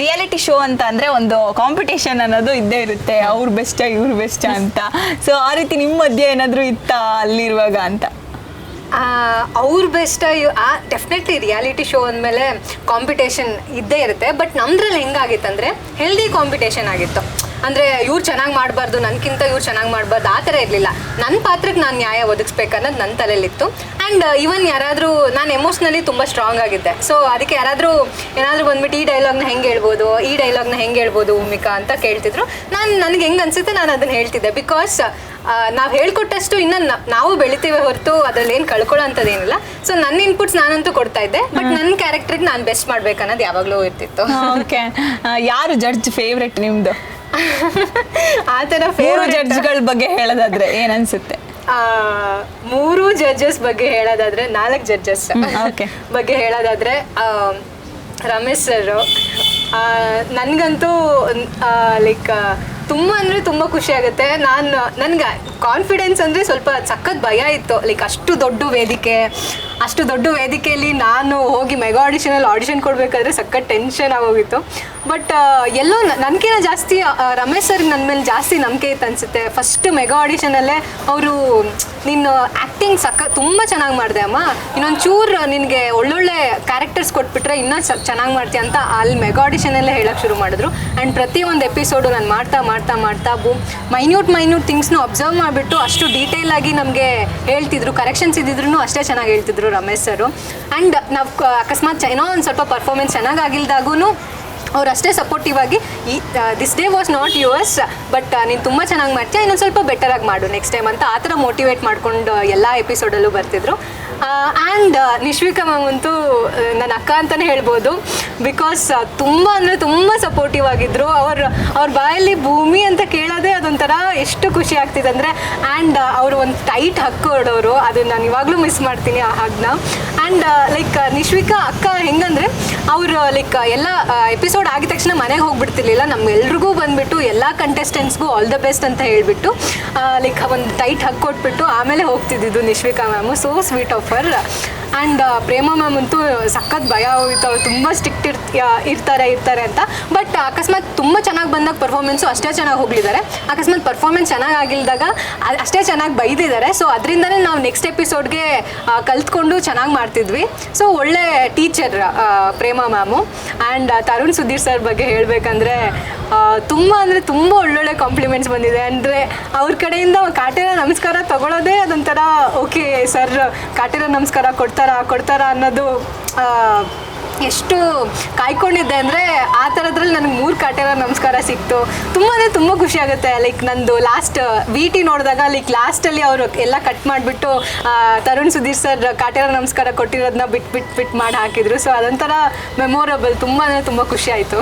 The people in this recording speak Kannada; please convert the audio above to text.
ರಿಯಾಲಿಟಿ ಶೋ ಅಂತ ಅಂದ್ರೆ ಒಂದು ಕಾಂಪಿಟೇಷನ್ ಅನ್ನೋದು ಇದ್ದೇ ಇರುತ್ತೆ. ಅವ್ರ ಬೆಸ್ಟ್ ಇವ್ರ ಬೆಸ್ಟ್ ಅಂತ. ಸೊ ಆ ರೀತಿ ನಿಮ್ಮ ಮಧ್ಯೆ ಏನಾದರೂ ಇತ್ತಾ ಅಲ್ಲಿರುವಾಗ ಅಂತ? ಅವ್ರ ಬೆಸ್ಟ್ ಡೆಫಿನೆಟ್ಲಿ ರಿಯಾಲಿಟಿ ಶೋ ಅಂದಮೇಲೆ ಕಾಂಪಿಟೇಷನ್ ಇದ್ದೇ ಇರುತ್ತೆ. ಬಟ್ ನಮ್ದ್ರಲ್ಲಿ ಹೆಂಗಾಗಿತ್ತಂದ್ರೆ ಹೆಲ್ದಿ ಕಾಂಪಿಟೇಷನ್ ಆಗಿತ್ತು. ಅಂದರೆ ಇವ್ರು ಚೆನ್ನಾಗಿ ಮಾಡಬಾರ್ದು ನನ್ಕಿಂತ ಇವ್ರು ಚೆನ್ನಾಗಿ ಮಾಡಬಾರ್ದು ಆ ಥರ ಇರಲಿಲ್ಲ. ನನ್ನ ಪಾತ್ರಕ್ಕೆ ನಾನು ನ್ಯಾಯ ಒದಗಿಸ್ಬೇಕನ್ನೋದು ನನ್ನ ತಲೆಯಲ್ಲಿತ್ತು. ಆ್ಯಂಡ್ ಇವನ್ ಯಾರಾದರೂ ನಾನು ಎಮೋಷ್ನಲಿ ತುಂಬ ಸ್ಟ್ರಾಂಗ್ ಆಗಿದ್ದೆ. ಸೊ ಅದಕ್ಕೆ ಯಾರಾದರೂ ಏನಾದರೂ ಬಂದ್ಬಿಟ್ಟು ಈ ಡೈಲಾಗ್ನ ಹೆಂಗೆ ಹೇಳ್ಬೋದು ಈ ಡೈಲಾಗ್ನ ಹೆಂಗೆ ಹೇಳ್ಬೋದು ಭೂಮಿಕಾ ಅಂತ ಕೇಳ್ತಿದ್ರು. ನಾನು ನನಗೆ ಹೆಂಗೆ ಅನ್ಸುತ್ತೆ ನಾನು ಅದನ್ನು ಹೇಳ್ತಿದ್ದೆ. ಬಿಕಾಸ್ ನಾವು ಹೇಳ್ಕೊಟ್ಟಷ್ಟು ಇನ್ನೂ ನ- ನಾವು ಬೆಳಿತೀವಿ ಹೊರತು ಅದ್ರಲ್ಲಿ ಏನು ಕಳ್ಕೊಳ್ಳೋ ಅಂಥದ್ದೇನಿಲ್ಲ ಸೊ ನನ್ನ ಇನ್ಪುಟ್ಸ್ ನಾನಂತೂ ಕೊಡ್ತಾ ಇದ್ದೆ. ಬಟ್ ನನ್ನ ಕ್ಯಾರೆಕ್ಟ್ರಿಗೆ ನಾನು ಬೆಸ್ಟ್ ಮಾಡ್ಬೇಕನ್ನೋದು ಯಾವಾಗಲೂ ಇರ್ತಿತ್ತು. ಓಕೆ ಯಾರು ಜಡ್ಜ್ ಫೇವ್ರೆಟ್ ನಿಮ್ದು? ಆ ಥರ ಮೂರು ಜಡ್ಜ್ಗಳ ಬಗ್ಗೆ ಹೇಳೋದಾದ್ರೆ ಏನ್ ಅನ್ಸುತ್ತೆ? ಮೂರು ಜಡ್ಜಸ್ ಬಗ್ಗೆ ಹೇಳೋದಾದ್ರೆ ನಾಲ್ಕು ಜಡ್ಜಸ್ okay. ಬಗ್ಗೆ ಹೇಳೋದಾದ್ರೆ ಆ, ರಮೇಶ್ ಸರ್ ನನಗಂತೂ ಲೈಕ್ ತುಂಬ ಅಂದ್ರೆ ತುಂಬಾ ಖುಷಿ ಆಗುತ್ತೆ. ನಾನು ನನಗೆ ಕಾನ್ಫಿಡೆನ್ಸ್ ಅಂದರೆ ಸ್ವಲ್ಪ ಸಖತ್ ಭಯ ಇತ್ತು. ಲೈಕ್ ಅಷ್ಟು ದೊಡ್ಡ ವೇದಿಕೆ, ಅಷ್ಟು ದೊಡ್ಡ ವೇದಿಕೆಯಲ್ಲಿ ನಾನು ಹೋಗಿ ಮೆಗಾ ಆಡಿಷನಲ್ಲಿ ಆಡಿಷನ್ ಕೊಡಬೇಕಾದ್ರೆ ಸಖತ್ ಟೆನ್ಷನ್ ಆಗೋಗಿತ್ತು. ಬಟ್ ಎಲ್ಲೋ ನನಗಿನ ಜಾಸ್ತಿ ರಮೇಶ್ ಸರ್ ನನ್ನ ಮೇಲೆ ಜಾಸ್ತಿ ನಂಬಿಕೆ ಇತ್ತು ಅನಿಸುತ್ತೆ. ಫಸ್ಟ್ ಮೆಗಾ ಆಡಿಷನಲ್ಲೇ ಅವರು, ನಿನ್ನ ಆ್ಯಕ್ಟಿಂಗ್ ಸಕ್ಕ ತುಂಬ ಚೆನ್ನಾಗಿ ಮಾಡಿದೆ ಅಮ್ಮ. ಇನ್ನೊಂದು ಚೂರು ನಿನಗೆ ಒಳ್ಳೊಳ್ಳೆ ಕ್ಯಾರೆಕ್ಟರ್ಸ್ ಕೊಟ್ಬಿಟ್ರೆ ಇನ್ನೂ ಚೆನ್ನಾಗಿ ಮಾಡ್ತೀಯ ಅಂತ ಅಲ್ಲಿ ಮೆಗಾ ಆಡಿಷನಲ್ಲೇ ಹೇಳೋಕೆ ಶುರು ಮಾಡಿದ್ರು. ಆ್ಯಂಡ್ ಪ್ರತಿಯೊಂದು ಎಪಿಸೋಡು ನಾನು ಮಾಡ್ತಾ ಮಾಡ್ತಾ ಮಾಡ್ತಾ ಬೂ ಮೈನ್ಯೂಟ್ ಮೈನ್ಯೂಟ್ ಥಿಂಗ್ಸ್ನು ಅಬ್ಸರ್ವ್ ಮಾಡಿಬಿಟ್ಟು ಅಷ್ಟು ಡೀಟೇಲ್ ಆಗಿ ನಮಗೆ ಹೇಳ್ತಿದ್ರು. ಕರೆಕ್ಷನ್ಸ್ ಇದ್ದಿದ್ರು ಅಷ್ಟೇ ಚೆನ್ನಾಗಿ ಹೇಳ್ತಿದ್ರು ರಮೇಶ್ ಸರು. ಆ್ಯಂಡ್ ನಾವು ಅಕಸ್ಮಾತ್ ಏನೋ ಒಂದು ಸ್ವಲ್ಪ ಪರ್ಫಾರ್ಮೆನ್ಸ್ ಚೆನ್ನಾಗಾಗಿಲ್ದಾಗೂ ಅವ್ರು ಅಷ್ಟೇ ಸಪೋರ್ಟಿವ್ ಆಗಿ, ಈ this day was not yours but ನೀನು ತುಂಬ ಚೆನ್ನಾಗಿ ಮಾಡ್ತೀಯ? ಇನ್ನೊಂದು ಸ್ವಲ್ಪ ಬೆಟರಾಗಿ ಮಾಡು ನೆಕ್ಸ್ಟ್ ಟೈಮ್ ಅಂತ ಆ ಥರ ಮೋಟಿವೇಟ್ ಮಾಡ್ಕೊಂಡು ಎಲ್ಲ ಎಪಿಸೋಡಲ್ಲೂ ಬರ್ತಿದ್ರು. ಆ್ಯಂಡ್ ನಿಶ್ವಿಕಾ ಮ್ಯಾಮ್ ನನ್ನ ಅಕ್ಕ ಅಂತಲೇ ಹೇಳ್ಬೋದು. ಬಿಕಾಸ್ ತುಂಬ ಅಂದರೆ ತುಂಬ ಸಪೋರ್ಟಿವ್ ಆಗಿದ್ದರು ಅವ್ರ ಅವ್ರ ಬಾಯಲ್ಲಿ ಭೂಮಿ ಅಂತ ಕೇಳೋದೇ ಅದೊಂಥರ ಎಷ್ಟು ಖುಷಿ ಆಗ್ತಿದೆ ಅಂದರೆ ಆ್ಯಂಡ್ ಅವರು ಒಂದು ಟೈಟ್ ಹಕ್ಕು ಹೊಡೋರು, ಅದನ್ನು ನಾನು ಇವಾಗಲೂ ಮಿಸ್ ಮಾಡ್ತೀನಿ ಆ ಹಾಗನ್ನ ಆ್ಯಂಡ್ ಲೈಕ್ ನಿಶ್ವಿಕಾ ಅಕ್ಕ ಹೆಂಗಂದ್ರೆ, ಅವರು ಲೈಕ್ ಎಲ್ಲ ಎಪಿಸೋಡ್ ಆಗಿದ ತಕ್ಷಣ ಮನೆಗೆ ಹೋಗ್ಬಿಡ್ತಿರ್ಲಿಲ್ಲ. ನಮ್ಗೆಲ್ರಿಗೂ ಬಂದ್ಬಿಟ್ಟು ಎಲ್ಲ ಕಂಟೆಸ್ಟೆಂಟ್ಸ್ಗೂ ಆಲ್ ದ ಬೆಸ್ಟ್ ಅಂತ ಹೇಳಿಬಿಟ್ಟು ಲೈಕ್ ಒಂದು ಟೈಟ್ ಹಕ್ಕು ಕೊಟ್ಬಿಟ್ಟು ಆಮೇಲೆ ಹೋಗ್ತಿದ್ದಿದ್ದು Nishvika ma'am. So sweet offer and Prema ma'am ಅಂತೂ ಸಖತ್ ಭಯ ಹೋಗಿತ್ತು ಅವ್ರು ತುಂಬ ಸ್ಟ್ರಿಕ್ಟ್ ಇರ್ ಇರ್ತಾರೆ ಇರ್ತಾರೆ ಅಂತ. ಬಟ್ ಅಕಸ್ಮಾತ್ ತುಂಬ ಚೆನ್ನಾಗಿ ಬಂದಾಗ ಪರ್ಫಾರ್ಮೆನ್ಸು ಅಷ್ಟೇ ಚೆನ್ನಾಗಿ ಹೋಗ್ಲಿದ್ದಾರೆ ಅಕಸ್ಮಾತ್ ಪರ್ಫಾರ್ಮೆನ್ಸ್ ಚೆನ್ನಾಗಿ ಆಗಿಲ್ದಾಗ ಅಷ್ಟೇ ಚೆನ್ನಾಗಿ ಬೈದಿದ್ದಾರೆ. ಸೊ ಅದರಿಂದನೇ ನಾವು ನೆಕ್ಸ್ಟ್ ಎಪಿಸೋಡ್ಗೆ ಕಲ್ತ್ಕೊಂಡು ಚೆನ್ನಾಗಿ ಮಾಡ್ತಿದ್ವಿ. ಸೊ ಒಳ್ಳೆ teacher Prema ma'am. And Tarun Sudhir sir ಬಗ್ಗೆ ಹೇಳಬೇಕಂದ್ರೆ ತುಂಬ ಅಂದರೆ ತುಂಬ ಒಳ್ಳೊಳ್ಳೆ ಕಾಂಪ್ಲಿಮೆಂಟ್ಸ್ ಬಂದಿದೆ. ಅಂದರೆ ಅವ್ರ ಕಡೆಯಿಂದ ಕಾಟೇರ ನಮಸ್ಕಾರ ತಗೊಳ್ಳೋದೇ ಅದೊಂಥರ ಓಕೆ ಸರ್ ಕಾಟೇರ ನಮಸ್ಕಾರ ಕೊಡ್ತಾರಾ ಕೊಡ್ತಾರಾ ಅನ್ನೋದು ಎಷ್ಟು ಕಾಯ್ಕೊಂಡಿದ್ದೆ ಅಂದರೆ ಆ ಥರದ್ರಲ್ಲಿ ನನಗೆ ಮೂರು ಕಾಟೇರ ನಮಸ್ಕಾರ ಸಿಕ್ತು. ತುಂಬ ತುಂಬ ಖುಷಿ ಆಗುತ್ತೆ ಲೈಕ್ ನಂದು ಲಾಸ್ಟ್ ವಿ ಟಿ ನೋಡಿದಾಗ ಲೈಕ್ ಲಾಸ್ಟಲ್ಲಿ ಅವರು ಎಲ್ಲ ಕಟ್ ಮಾಡಿಬಿಟ್ಟು ತರುಣ್ ಸುಧೀರ್ ಸರ್ ಕಾಟೇರ ನಮಸ್ಕಾರ ಕೊಟ್ಟಿರೋದನ್ನ ಬಿಟ್ಟು ಬಿಟ್ಟು ಬಿಟ್ ಮಾಡಿ ಹಾಕಿದ್ರು. ಸೊ ಅದೊಂಥರ ಮೆಮೊರಬಲ್ ತುಂಬ ಅಂದರೆ ತುಂಬ ಖುಷಿ ಆಯಿತು.